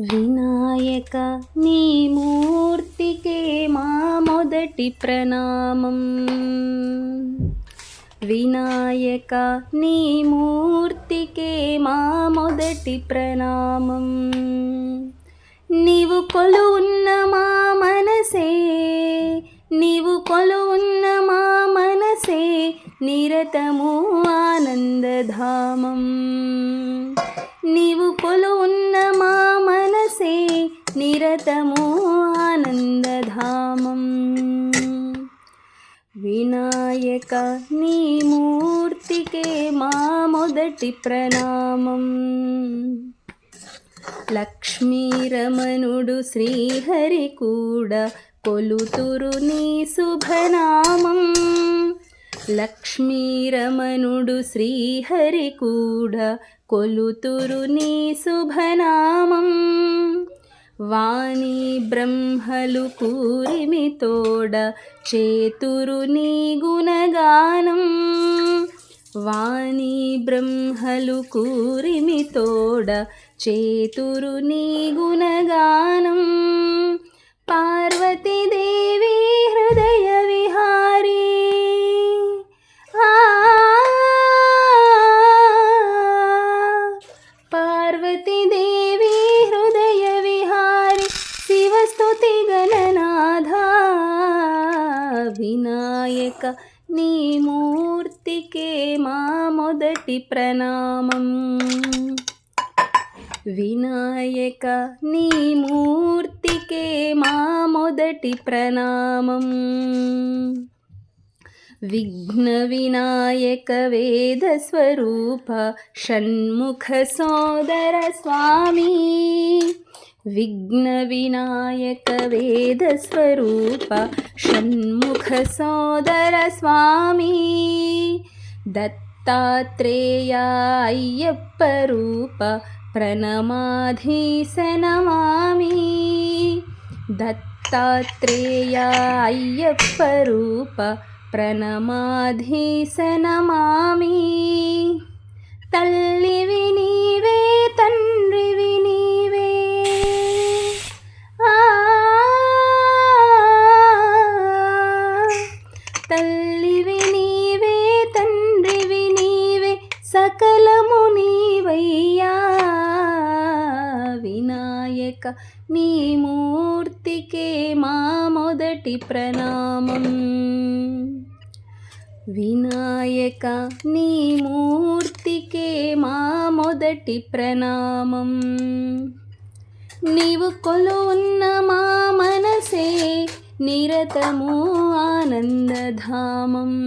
వినాయక నీ మూర్తికే మా మొదటి ప్రణామం. వినాయక నీ మూర్తికే మా మొదటి ప్రణామం. నీవు కొలు ఉన్న మా మనసే నీవు కొలు ఉన్న మా మనసే నిరతము ఆనందధామం. నిరతము ఆనందధామం. వినాయక నీ మూర్తికే మా మొదటి ప్రణామం. లక్ష్మీరమణుడు శ్రీహరి కూడా కొలుతురు నీ శుభనామం. లక్ష్మీరమణుడు శ్రీహరి కూడా కొలుతురు నీ శుభనామం. వాణి బ్రహ్మలు కూరిమి తోడ చేతురు నీ గుణగానం. వాణి బ్రహ్మలు కూరిమి తోడ చేతురు నీ గుణగానం. వినాయక నీ మూర్తికే మా మొదటి ప్రణామం. వినాయక నీ మూర్తికే మా మొదటి ప్రణామం. విఘ్న వినాయక వేద స్వరూప షణ్ముఖ సోదర స్వామి. विघ्नविनायकवेदस्वरूप षण्मुखसोदरस्वामी दत्तात्रेयाय्यप्परूप प्रणमाधीसनमामि दत्तात्रेयाय्यप्परूप प्रणमाधेशनमामि तल्लिविनिवेतन् సకలము నీవయ్యా. వినాయక నీ మూర్తికే మా మొదటి ప్రణామం. వినాయక నీ మూర్తికే మా మొదటి ప్రణామం. నీవు కొలువున్న మా మనసే నిరతము ఆనందధామం.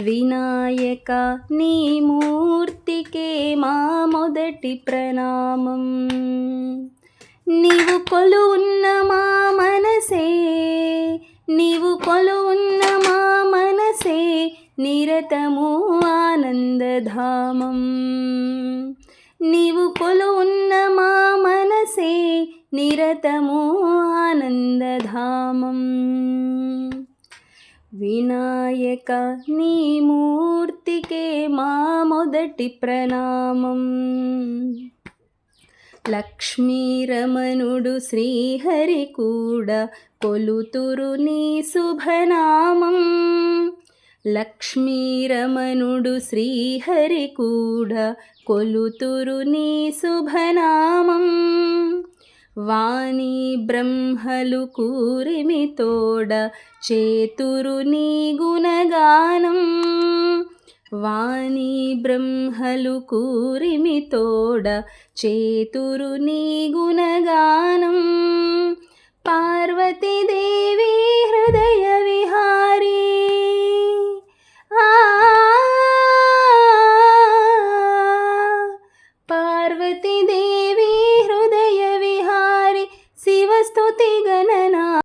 వినాయక నీ మూర్తికే మా మొదటి ప్రణామం. నీవు కొలు ఉన్న మా మనసే నీవు కొలు ఉన్న మా మనసే నిరతము ఆనందధామం. నీవు కొలు ఉన్న మా మనసే నిరతము వినాయక నీ మూర్తికే మా మొదటి ప్రణామం. లక్ష్మీరమణుడు శ్రీహరి కూడా కొలుతురు నీ శుభనామం. లక్ష్మీరమణుడు శ్రీహరి కూడా కొలుతురు నీ శుభనామం. వాణి బ్రహ్మలు కూరిమి తోడ చేతురు నీ గుణగానం. వాణి బ్రహ్మలు కూరిమి తోడ చేతురు నీ గుణగానం. పార్వతీదే